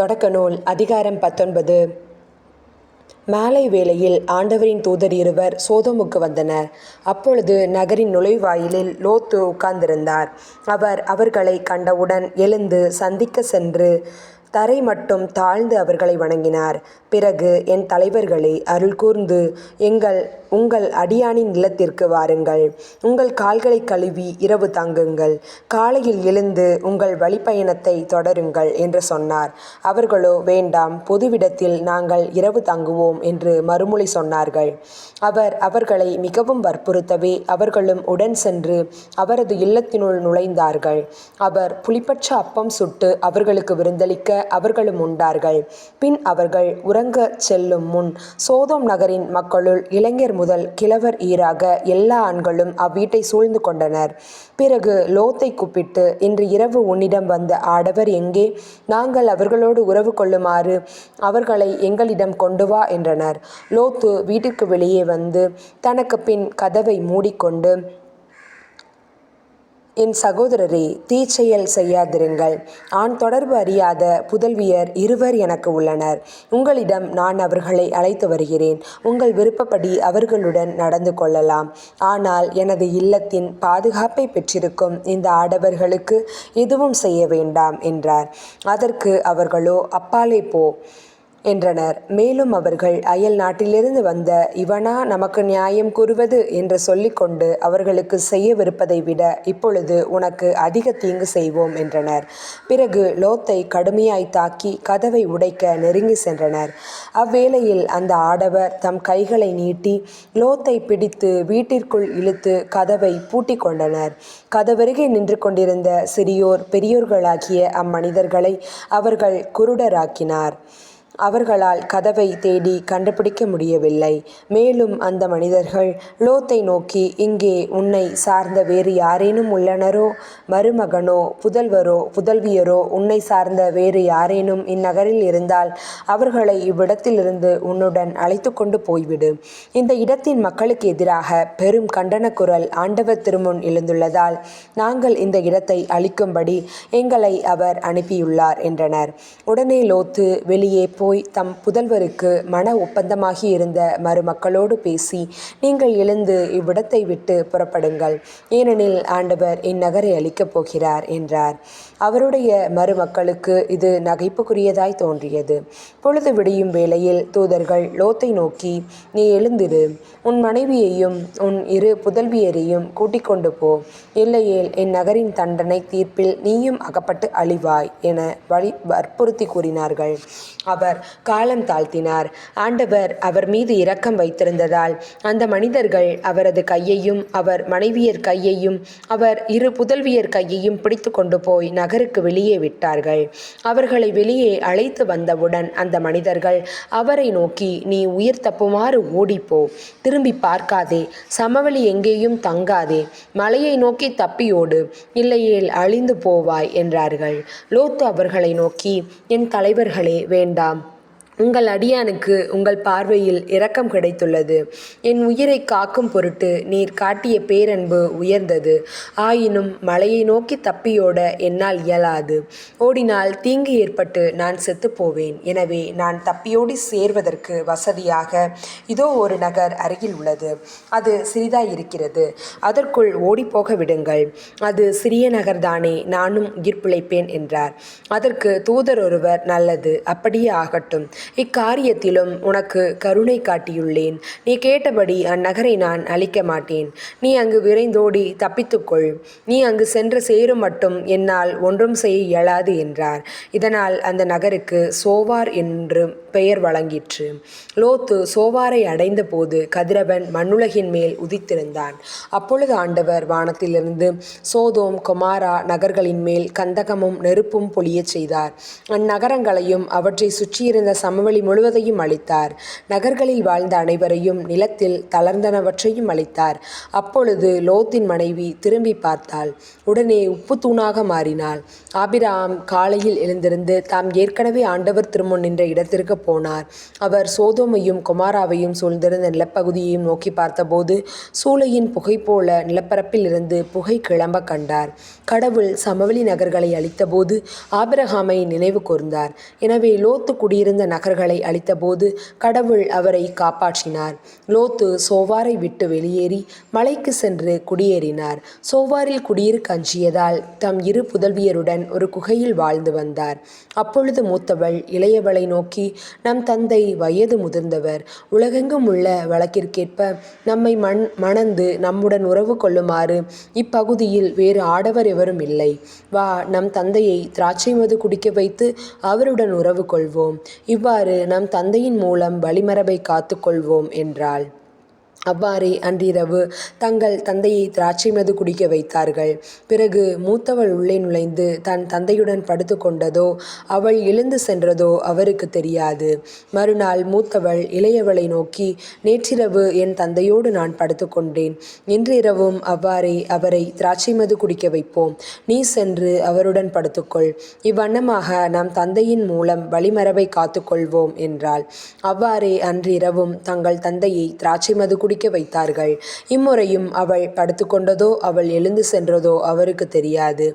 தொடக்க நூல் அதிகாரம் பத்தொன்பது. மாலை வேளையில் ஆண்டவரின் தூதர் இருவர் சோதமுக்கு வந்தனர். அப்பொழுது நகரின் நுழைவாயிலில் லோத்து உட்கார்ந்திருந்தார். அவர் அவர்களை கண்டவுடன் எழுந்து சந்திக்க சென்று தரை மட்டும் தாழ்ந்து அவர்களை வணங்கினார். பிறகு என் தலைவர்களே அருள் கூர்ந்து எங்கள் உங்கள் அடியானின் இல்லத்திற்கு வாருங்கள். உங்கள் கால்களை கழுவி இரவு தங்குங்கள். காலையில் எழுந்து உங்கள் வழிப்பயணத்தை தொடருங்கள் என்று சொன்னார். அவர்களோ வேண்டாம் பொதுவிடத்தில் நாங்கள் இரவு தங்குவோம் என்று மறுமொழி சொன்னார்கள். அவர் அவர்களை மிகவும் வற்புறுத்தவே அவர்களும் உடன் சென்று அவரது இல்லத்தினுள் நுழைந்தார்கள். அவர் புளிப்பற்ற அப்பம் சுட்டு அவர்களுக்கு விருந்தளிக்க அவர்களும் உண்டார்கள். பின் அவர்கள் உறங்க செல்லும் முன் சோதோம் நகரின் மக்களுள் இளைஞர் முதல் கிழவர் ஈராக எல்லா ஆண்களும் அவ்வீட்டை சூழ்ந்து கொண்டனர். பிறகு லோத்தை கூப்பிட்டு இன்று இரவு உன்னிடம் வந்த ஆடவர் எங்கே? நாங்கள் அவர்களோடு உறவு கொள்ளுமாறு அவர்களை எங்களிடம் கொண்டு வா என்றனர். லோத்து வீட்டிற்கு வெளியே வந்து தனக்கு பின் கதவை மூடிக்கொண்டு என் சகோதரரே தீச்செயல் செய்யாதிருங்கள். ஆண் தொடர்பு அறியாத புதல்வியர் இருவர் எனக்கு உள்ளனர். உங்களிடம் நான் அவர்களை அழைத்து வருகிறேன். உங்கள் விருப்பப்படி அவர்களுடன் நடந்து கொள்ளலாம். ஆனால் எனது இல்லத்தின் பாதுகாப்பை பெற்றிருக்கும் இந்த ஆடவர்களுக்கு எதுவும் செய்ய வேண்டாம் என்றார். அதற்கு அவர்களோ அப்பாலே போ. என்றனர். மேலும் அவர்கள் அயல் நாட்டிலிருந்து வந்த இவனா நமக்கு நியாயம் கூறுவது என்று சொல்லிக்கொண்டு அவர்களுக்கு செய்யவிருப்பதை விட இப்பொழுது உனக்கு அதிக தீங்கு செய்வோம் என்றனர். பிறகு லோத்தை கடுமையாய் தாக்கி கதவை உடைக்க நெருங்கி சென்றனர். அவ்வேளையில் அந்த ஆடவர் தம் கைகளை நீட்டி லோத்தை பிடித்து வீட்டிற்குள் இழுத்து கதவை பூட்டிக் கொண்டனர். கதவருகே நின்று கொண்டிருந்த சிறியோர் பெரியோர்களாகிய அம்மனிதர்களை அவர்கள் குருடராக்கினார். அவர்களால் கதவை தேடி கண்டுபிடிக்க முடியவில்லை. மேலும் அந்த மனிதர்கள் லோத்தை நோக்கி இங்கே உன்னை சார்ந்த வேறு யாரேனும் உள்ளனரோ? மருமகனோ புதல்வரோ புதல்வியரோ உன்னை சார்ந்த வேறு யாரேனும் இந்நகரில் இருந்தால் அவர்களை இவ்விடத்திலிருந்து உன்னுடன் அழைத்து கொண்டு போய்விடு. இந்த இடத்தின் மக்களுக்கு எதிராக பெரும் கண்டன குரல் ஆண்டவர் திருமுன் எழுந்துள்ளதால் நாங்கள் இந்த இடத்தை அழிக்கும்படி எங்களை அவர் அனுப்பியுள்ளார் என்றனர். உடனே லோத்து வெளியே போய் தம் புதல்வருக்கு மன ஒப்பந்தமாகி இருந்த மருமக்களோடு பேசி நீங்கள் எழுந்து இவ்விடத்தை விட்டு புறப்படுங்கள். ஏனெனில் ஆண்டவர் இந்நகரை அளிக்கப் போகிறார் என்றார். அவருடைய மருமக்களுக்கு இது நகைப்புக்குரியதாய் தோன்றியது. பொழுது விடியும் வேளையில் தூதர்கள் லோத்தை நோக்கி நீ எழுந்திரு. உன் மனைவியையும் உன் இரு புதல்வியரையும் கூட்டிக் கொண்டு போ. இல்லையேல் என் நகரின் தண்டனை தீர்ப்பில் நீயும் அகப்பட்டு அழிவாய் என வழி வற்புறுத்தி கூறினார்கள். அவர் காலம் தாழ்த்தினார். ஆண்டவர் அவர் மீது இரக்கம் வைத்திருந்ததால் அந்த மனிதர்கள் அவரது கையையும் அவர் மனைவியர் கையையும் அவர் இரு புதல்வியர் கையையும் பிடித்து கொண்டு போய் நகருக்கு வெளியே விட்டார்கள். அவர்களை வெளியே அழைத்து வந்தவுடன் அந்த மனிதர்கள் அவரை நோக்கி நீ உயிர் தப்புமாறு ஓடிப்போ. திரும்பி பார்க்காதே. சமவெளி எங்கேயும் தங்காதே. மலையை நோக்கி தப்பியோடு இல்லையேல் அழிந்து போவாய் என்றார்கள். லோத்து அவர்களை நோக்கி என் தலைவர்களே வேண்டாம். உங்கள் அடியானுக்கு உங்கள் பார்வையில் இரக்கம் கிடைத்துள்ளது. என் உயிரை காக்கும் பொருட்டு நீர் காட்டிய பேரன்பு உயர்ந்தது. ஆயினும் மலையை நோக்கி தப்பியோட என்னால் இயலாது. ஓடினால் தீங்கு ஏற்பட்டு நான் செத்துப்போவேன். எனவே நான் தப்பியோடி சேர்வதற்கு வசதியாக இதோ ஒரு நகர் அருகில் உள்ளது. அது சிறிதாய் இருக்கிறது அதற்குள் ஓடிப்போக விடுங்கள். அது சிறிய நகர்தானே நானும் உயிர் பிழைப்பேன் என்றார். அதற்கு தூதர் ஒருவர் நல்லது அப்படியே ஆகட்டும். இக்காரியத்திலும் உனக்கு கருணை காட்டியுள்ளேன். நீ கேட்டபடி அந்நகரை நான் அழிக்க மாட்டேன் நீ அங்கு விரைந்தோடி தப்பித்துக்கொள். நீ அங்கு சென்று சேரும் மட்டும் என்னால் ஒன்றும் செய்ய இயலாது என்றார். இதனால் அந்த நகருக்கு சோவார் என்று பெயர் வழங்கிற்று. லோத்து சோவாரை அடைந்த போது கதிரவன் மண்ணுலகின் மேல் உதித்திருந்தான். அப்பொழுது ஆண்டவர் வானத்திலிருந்து சோதோம் கொமாரா நகர்களின் மேல் கந்தகமும் நெருப்பும் பொழியச் செய்தார். அந்நகரங்களையும் அவற்றை சுற்றியிருந்த சம சமவெளி முழுவதையும் அளித்தார். நகர்களில் வாழ்ந்த அனைவரையும் நிலத்தில் தளர்ந்தனவற்றையும் அளித்தார். அப்பொழுது லோத்தின் மனைவி திரும்பி பார்த்தாள். உடனே உப்பு தூணாக மாறினாள். ஆபிராம் காலையில் எழுந்திருந்து தாம் ஏற்கனவே ஆண்டவர் திருமுன் நின்ற இடத்திற்கு போனார். அவர் சோதோமையும் கொமாராவையும் சூழ்ந்திருந்த நிலப்பகுதியையும் நோக்கி பார்த்தபோது சூளையின் புகை போல நிலப்பரப்பில் இருந்து புகை கிளம்ப கண்டார். கடவுள் சமவெளி நகர்களை அழித்தபோது ஆபிரகாமை நினைவு கூர்ந்தார். எனவே லோத்து குடியிருந்த நகர்களை அழித்தபோது கடவுள் அவரை காப்பாற்றினார். லோத்து சோவாரை விட்டு வெளியேறி மலைக்கு சென்று குடியேறினார். சோவாரில் குடியிருக்க அஞ்சியதால் தம் இரு புதல்வியருடன் ஒரு குகையில் வாழ்ந்து வந்தார். அப்பொழுது மூத்தவள் இளையவளை நோக்கி நம் தந்தை வயது முதிர்ந்தவர். உலகெங்கும் உள்ள வழக்கிற்கேற்ப நம்மை மண் மணந்து நம்முடன் உறவு கொள்ளுமாறு இப்பகுதியில் வேறு ஆடவர் எவரும் இல்லை. வா நம் தந்தையை திராட்சை மது குடிக்க வைத்து அவருடன் உறவு கொள்வோம். இவ்வாறு நம் தந்தையின் மூலம் வழிமரபை காத்துக்கொள்வோம் என்றாள். அவ்வாறே அன்றிரவு தங்கள் தந்தையை திராட்சை மது குடிக்க வைத்தார்கள். பிறகு மூத்தவள் உள்ளே நுழைந்து தன் தந்தையுடன் படுத்து கொண்டதோ அவள் எழுந்து சென்றதோ அவருக்கு தெரியாது. மறுநாள் மூத்தவள் இளையவளை நோக்கி நேற்றிரவு என் தந்தையோடு நான் படுத்துக்கொண்டேன் இன்றிரவும் அவ்வாறே அவரை திராட்சை மது குடிக்க வைப்போம். நீ சென்று அவருடன் படுத்துக்கொள் இவ்வண்ணமாக நம் தந்தையின் மூலம் வழிமரபை காத்துக்கொள்வோம் என்றாள். அவ்வாறே அன்றிரவும் தங்கள் தந்தையை திராட்சை மது குடிக்க வைத்தார்கள். இம்முறையும் அவள் படுத்துக்கொண்டதோ அவள் எழுந்து சென்றதோ அவருக்கு தெரியாது.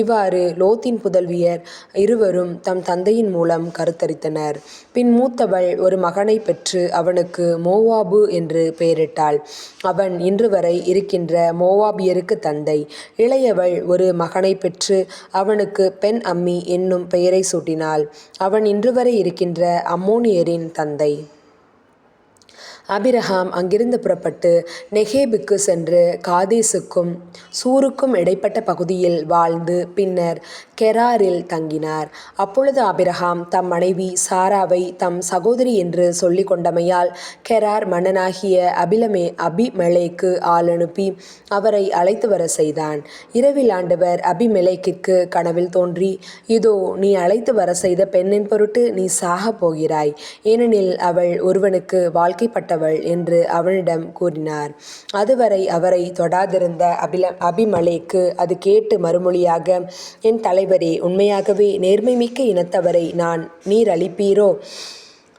இவ்வாறு லோத்தின் புதல்வியர் இருவரும் தம் தந்தையின் மூலம் கருத்தரித்தனர். பின் மூத்தவள் ஒரு மகனை பெற்று அவனுக்கு மோவாபு என்று பெயரிட்டாள். அவன் இன்று வரை இருக்கின்ற மோவாபியருக்கு தந்தை. இளையவள் ஒரு மகனை பெற்று அவனுக்கு பெண் அம்மி என்னும் பெயரை சூட்டினாள். அவன் இன்று வரை இருக்கின்ற அம்மோனியரின் தந்தை. அபிரஹாம் அங்கிருந்து புறப்பட்டு நெகேபுக்கு சென்று காதேசுக்கும் சூருக்கும் இடைப்பட்ட பகுதியில் வாழ்ந்து பின்னர் கெராரில் தங்கினார். அப்பொழுது அபிரஹாம் தம் மனைவி சாராவை தம் சகோதரி என்று சொல்லிக் கொண்டமையால் கெரார் மன்னனாகிய அபிலமே அபிமெலேக்கு ஆள் அனுப்பி அவரை அழைத்து வர செய்தான். இரவில் ஆண்டவர் அபிமெலேக்கிற்கு கனவில் தோன்றி இதோ நீ அழைத்து வர செய்த பெண்ணின் பொருட்டு நீ சாகப் போகிறாய். ஏனெனில் அவள் ஒருவனுக்கு வாழ்க்கைப்பட்டவள் என்று அவனிடம் கூறினார். அதுவரை அவரை தொடாதிருந்த அபில அபிமலைக்கு அது கேட்டு மறுமொழியாக என் தலைவரே உண்மையாகவே நேர்மைமிக்க இனத்தவரை நான் நீர் அளிப்பீரோ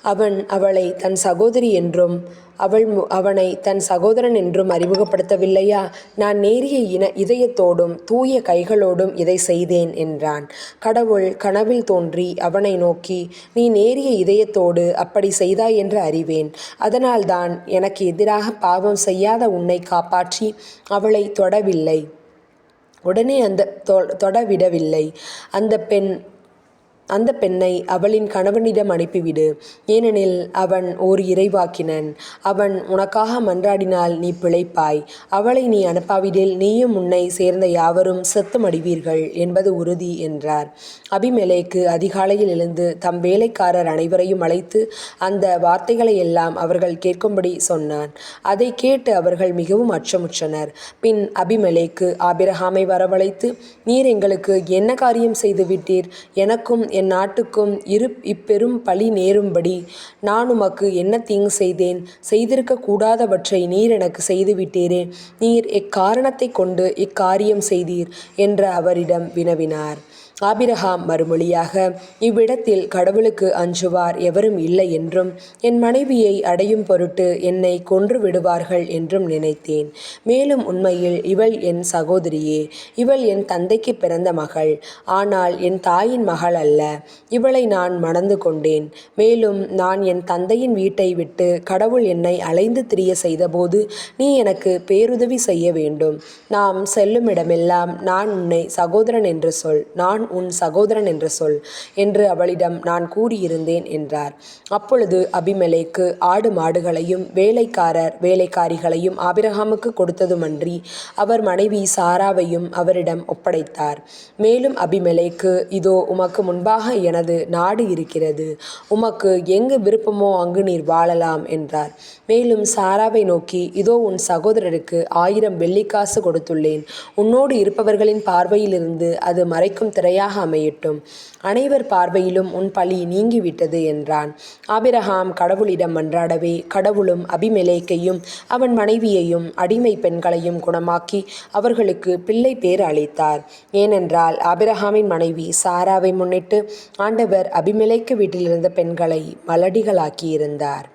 அவன் அவளை தன் சகோதரி என்றும் அவள் மு அவனை தன் சகோதரன் என்றும் அறிமுகப்படுத்தவில்லையா? நான் நேரிய இன இதயத்தோடும் தூய கைகளோடும் இதை செய்தேன் என்றான். கடவுள் கனவில் தோன்றி அவனை நோக்கி நீ நேரிய இதயத்தோடு அப்படி செய்தாய் என்று அறிவேன். அதனால்தான் எனக்கு எதிராக பாவம் செய்யாத உன்னை காப்பாற்றி அவளை தொடவில்லை. உடனே அந்த தொ தொடவிடவில்லை. அந்த பெண் அந்த பெண்ணை அவளின் கணவனிடம் அனுப்பிவிடு. ஏனெனில் அவன் ஓர் இறைவாக்கினன். அவன் உனக்காக மன்றாடினால் நீ பிழைப்பாய். அவளை நீ அனுப்பாவிடில் நீயும் உன்னை சேர்ந்த யாவரும் செத்து மடிவீர்கள் என்பது உறுதி என்றார். அபிமேலேக்கு அதிகாலையில் எழுந்து தம் வேலைக்காரர் அனைவரையும் அழைத்து அந்த வார்த்தைகளை எல்லாம் அவர்கள் கேட்கும்படி சொன்னான் அதை கேட்டு அவர்கள் மிகவும் அச்சமுற்றனர். பின் அபிமெலேக்கு ஆபிரகாமை வரவழைத்து நீர் எங்களுக்கு என்ன காரியம் செய்து விட்டீர்? எனக்கும் என் நாட்டுக்கும் இரு இப்பெரும் பழி நேரும்படி நான் உமக்கு என்ன தீங்கு செய்தேன்? செய்திருக்க கூடாதவற்றை நீர் எனக்கு செய்துவிட்டீரே. நீர் எக்காரணத்தைக் கொண்டு இக்காரியம் செய்தீர்? என்று அவரிடம் வினவினார். ஆபிரஹாம் மறுமொழியாக இவ்விடத்தில் கடவுளுக்கு அஞ்சுவார் எவரும் இல்லை என்றும் என் மனைவியை அடையும் பொருட்டு என்னை கொன்று விடுவார்கள் என்றும் நினைத்தேன். மேலும் உண்மையில் இவள் என் சகோதரியே இவள் என் தந்தைக்கு பிறந்த மகள் ஆனால் என் தாயின் மகள் அல்ல. இவளை நான் மணந்து கொண்டேன். மேலும் நான் என் தந்தையின் வீட்டை விட்டு கடவுள் என்னை அலைந்து திரிய செய்தபோது நீ எனக்கு பேருதவி செய்ய வேண்டும். நாம் செல்லுமிடமெல்லாம் நான் உன்னை சகோதரன் என்று சொல். நான் உன் சகோதரன் என்று சொல் என்று அவளிடம் நான் கூறியிருந்தேன் என்றார். அப்பொழுது அபிமெலேக்கு ஆடு மாடுகளையும் வேலைக்காரர் வேலைக்காரிகளையும் ஆபிரகாமுக்கு கொடுத்ததுமன்றி அவர் மனைவி சாராவையும் அவரிடம் ஒப்படைத்தார். மேலும் அபிமெலேக்கு இதோ உமக்கு முன்பாக எனது நாடு இருக்கிறது. உமக்கு எங்கு விருப்பமோ அங்கு நீர் வாழலாம் என்றார். மேலும் சாராவை நோக்கி இதோ உன் சகோதரருக்கு ஆயிரம் வெள்ளிக்காசு கொடுத்துள்ளேன். உன்னோடு இருப்பவர்களின் பார்வையிலிருந்து அது மறைக்கும் திரை நிலையாக அமையட்டும். அனைவர் பார்வையிலும் உன் பழி நீங்கிவிட்டது என்றான். ஆபிரகாம் கடவுளிடம் மன்றாடவே கடவுளும் அபிமெலேக்கையும் அவன் மனைவியையும் அடிமை பெண்களையும் குணமாக்கி அவர்களுக்கு பிள்ளை பேர் அளித்தார். ஏனென்றால் ஆபிரகாமின் மனைவி சாராவை முன்னிட்டு ஆண்டவர் அபிமெலேக்கு வீட்டிலிருந்த பெண்களை மலடிகளாக்கியிருந்தார்.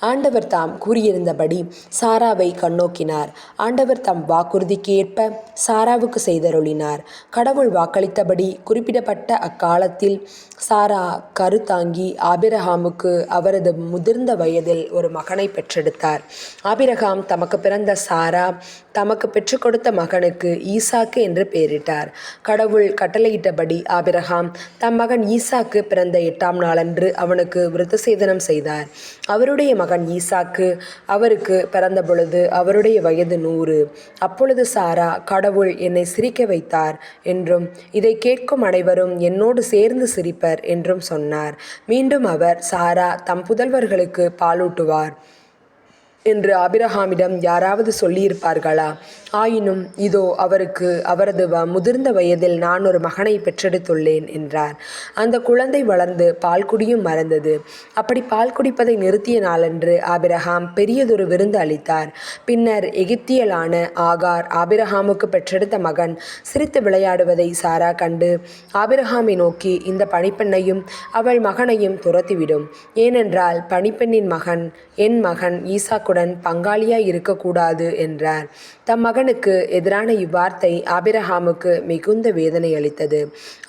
ஆண்டவர் தாம் கூறியிருந்தபடி சாராவை கண்ணோக்கினார். ஆண்டவர் தம் வாக்குறுதிக்கு ஏற்ப சாராவுக்கு செய்தருளினார். கடவுள் வாக்களித்தபடி குறிப்பிடப்பட்ட அக்காலத்தில் சாரா கருத்தாங்கி ஆபிரகாமுக்கு அவரது முதிர்ந்த வயதில் ஒரு மகனை பெற்றெடுத்தார். ஆபிரகாம் தமக்கு பிறந்த சாரா தமக்கு பெற்றுக் கொடுத்த மகனுக்கு ஈசாக்கு என்று பெயரிட்டார். கடவுள் கட்டளையிட்டபடி ஆபிரகாம் தம் மகன் ஈசாக்கு பிறந்த எட்டாம் நாளன்று அவனுக்கு விருத்தசேதனம் செய்தார். அவருடைய மகன் ஈசாக்கு அவருக்கு பிறந்த பொழுது அவருடைய வயது நூறு. அப்பொழுது சாரா கடவுள் என்னை சிரிக்க வைத்தார் என்றும் இதை கேட்கும் அனைவரும் என்னோடு சேர்ந்து சிரிப்பர் என்றும் சொன்னார். மீண்டும் அவர் சாரா தம் புதல்வர்களுக்கு பாலூட்டுவார். என்று ஆபிரகாமிடம் யாராவது சொல்லியிருப்பார்களா? ஆயினும் இதோ அவருக்கு அவரது வ முதிர்ந்த வயதில் நான் ஒரு மகனை பெற்றெடுத்துள்ளேன் என்றார். அந்த குழந்தை வளர்ந்து பால் குடியும் மறந்தது. அப்படி பால் குடிப்பதை நிறுத்திய நாளன்று ஆபிரகாம் பெரியதொரு விருந்து அளித்தார். பின்னர் எகிப்தியலான ஆகார் ஆபிரகாமுக்கு பெற்றெடுத்த மகன் சிரித்து விளையாடுவதை சாரா கண்டு ஆபிரகாமை நோக்கி இந்த பணிப்பெண்ணையும் அவள் மகனையும் துரத்திவிடும். ஏனென்றால் பணிப்பெண்ணின் மகன் என் மகன் ஈசாக்குடன் பங்காளியாய் இருக்கக்கூடாது என்றார். தம் மகனுக்கு எதிரான இவ்வார்த்தை ஆபிரஹாமுக்கு மிகுந்த வேதனை அளித்தது.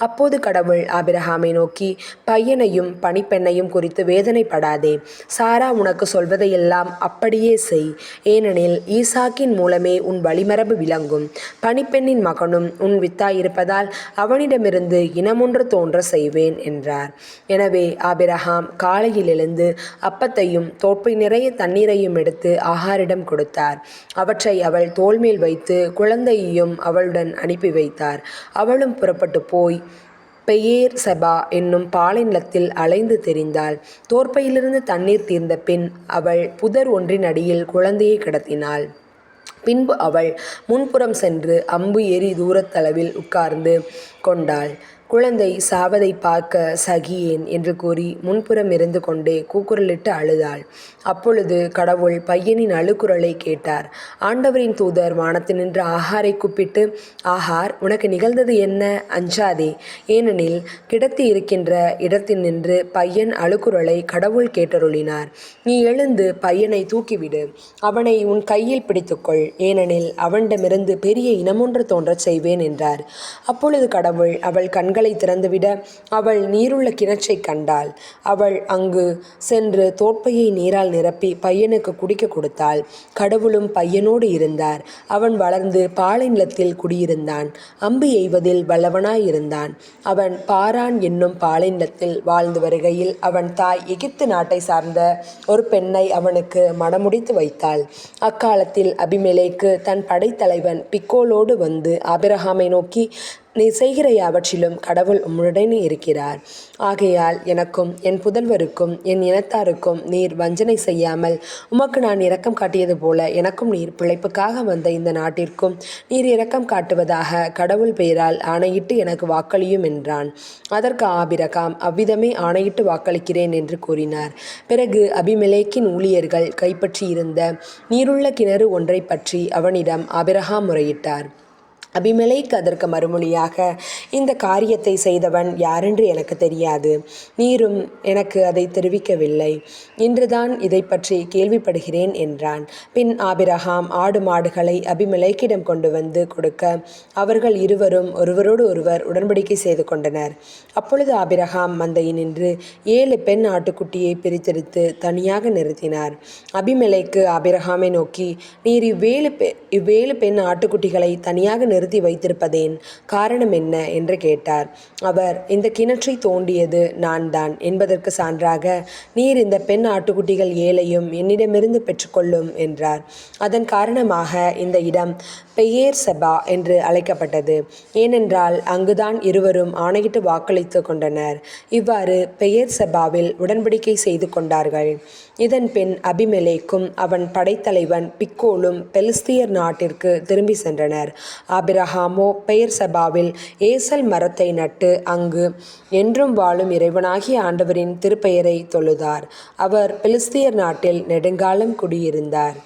அப்போது கடவுள் ஆபிரஹாமை நோக்கி பையனையும் பணிப்பெண்ணையும் குறித்து வேதனைப்படாதே. சாரா உனக்கு சொல்வதையெல்லாம் அப்படியே செய். ஏனெனில் ஈசாக்கின் மூலமே உன் வழிமரபு விளங்கும். பணிப்பெண்ணின் மகனும் உன் வித்தாயிருப்பதால் அவனிடமிருந்து இனமொன்று தோன்ற செய்வேன் என்றார். எனவே ஆபிரஹாம் காலையில் எழுந்து அப்பத்தையும் தோற்பை நிறைய தண்ணீரையும் எடுத்து ஆகாரிடம் கொடுத்தார். அவற்றை அவள் தோள்மேல் வைத்து குழந்தையையும் அவளுடன் அனுப்பி வைத்தார். அவளும் புறப்பட்டு போய் பெயேர் செபா என்னும் பாலைநிலத்தில் அலைந்து தெரிந்தாள். தோற்பையிலிருந்து தண்ணீர் தீர்ந்த பின் அவள் புதர் ஒன்றின் அடியில் குழந்தையை கிடத்தினாள். பின்பு அவள் முன்புறம் சென்று அம்பு எரி தூரத்தளவில் உட்கார்ந்து கொண்டாள். குழந்தை சாவதை பார்க்க சகியேன் என்று கூறி முன்புறம் இருந்து கொண்டே கூக்குரலிட்டு அழுதாள். அப்பொழுது கடவுள் பையனின் அழுக்குரலை கேட்டார். ஆண்டவரின் தூதர் வானத்தில் நின்று ஆஹாரை கூப்பிட்டு ஆஹார் உனக்கு நிகழ்ந்தது என்ன? அஞ்சாதே. ஏனெனில் கிடத்தி இருக்கின்ற இடத்தில் நின்று பையன் அழுக்குரலை கடவுள் கேட்டருளினார். நீ எழுந்து பையனை தூக்கிவிடு. அவனை உன் கையில் பிடித்துக்கொள். ஏனெனில் அவனிடமிருந்து பெரிய இனமொன்று தோன்றச் செய்வேன் என்றார். அப்பொழுது கடவுள் அவள் கண்கள் கண்களை திறந்துவிட அவள் நீருள்ள கிணற்றைக் கண்டாள். அவள் அங்கு சென்று தோற்பையை நீரால் நிரப்பி பையனுக்கு குடிக்க கொடுத்தாள். கடவுளும் பையனோடு இருந்தார். அவன் வளர்ந்து பாலை நிலத்தில் குடியிருந்தான். அம்பு எய்வதில் வல்லவனாயிருந்தான் அவன் பாரான் என்னும் பாலை நிலத்தில் வாழ்ந்து வருகையில் அவன் தாய் எகிப்து நாட்டை சார்ந்த ஒரு பெண்ணை அவனுக்கு மணமுடித்து வைத்தாள். அக்காலத்தில் அபிமேலைக்கு தன் படைத்தலைவன் பிக்கோலோடு வந்து அபிரஹாமை நோக்கி நீ செய்கிற யாவற்றிலும் கடவுள் உம்முடனே இருக்கிறார். ஆகையால் எனக்கும் என் புதல்வருக்கும் என் இனத்தாருக்கும் நீர் வஞ்சனை செய்யாமல் உமக்கு நான் இரக்கம் காட்டியது போல எனக்கும் நீர் பிழைப்புக்காக வந்த இந்த நாட்டிற்கும் நீர் இரக்கம் காட்டுவதாக கடவுள் பெயரால் ஆணையிட்டு எனக்கு வாக்களியும் என்றான். அதற்கு ஆபிரகாம் அவ்விதமே ஆணையிட்டு வாக்களிக்கிறேன் என்று கூறினார். பிறகு அபிமெலேக்கின் ஊழியர்கள் கைப்பற்றியிருந்த நீருள்ள கிணறு ஒன்றை பற்றி அவனிடம் ஆபிரகாம் முறையிட்டார். அபிமலைக்கு அதற்கு மறுமொழியாக இந்த காரியத்தை செய்தவன் யாரென்று எனக்கு தெரியாது. நீரும் எனக்கு அதை தெரிவிக்கவில்லை. இன்றுதான் இதை பற்றி கேள்விப்படுகிறேன் என்றான். பின் ஆபிரகாம் ஆடு மாடுகளை அபிமலைக்கிடம் கொண்டு வந்து கொடுக்க அவர்கள் இருவரும் ஒருவரோடு ஒருவர் உடன்படிக்கை செய்து கொண்டனர். அப்பொழுது ஆபிரகாம் மந்தையில் நின்று ஏழு பெண் ஆட்டுக்குட்டியை பிரித்தெடுத்து தனியாக நிறுத்தினார். அபிமலைக்கு ஆபிரகாமை நோக்கி நீர் இவ்வேழு பெ இவ்வேழு பெண் ஆட்டுக்குட்டிகளை தனியாக நிறுத்தி வைத்திருப்பதேன் காரணம் என்ன என்று கேட்டார். அவர் இந்த கிணற்றை தோண்டியது நான் தான் என்பதற்கு சான்றாக நீர் இந்த பெண் ஆட்டுக்குட்டிகள் ஏழையும் என்னிடமிருந்து பெற்றுக்கொள்ளும் என்றார். அதன் காரணமாக இந்த இடம் பெயேர் செபா என்று அழைக்கப்பட்டது. ஏனென்றால் அங்குதான் இருவரும் ஆணையிட்டு வாக்களித்து கொண்டனர். இவ்வாறு பெயர் செபாவில் உடன்படிக்கை செய்து கொண்டார்கள். இதன் பின் அபிமெலேக்கும் அவன் படைத்தலைவன் பிக்கோலும் பெலிஸ்தியர் நாட்டிற்கு திரும்பி சென்றனர். ஆபிரஹாமோ பெயர் சபாவில் ஏசல் மரத்தை நட்டு அங்கு என்றும் வாழும் இறைவனாகிய ஆண்டவரின் திருப்பெயரை தொழுதார். அவர் பெலிஸ்தியர் நாட்டில் நெடுங்காலம் குடியிருந்தார்.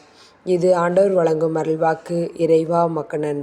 இது ஆண்டவர் வழங்கும் அருள்வாக்கு. இறைவா மக்கனன்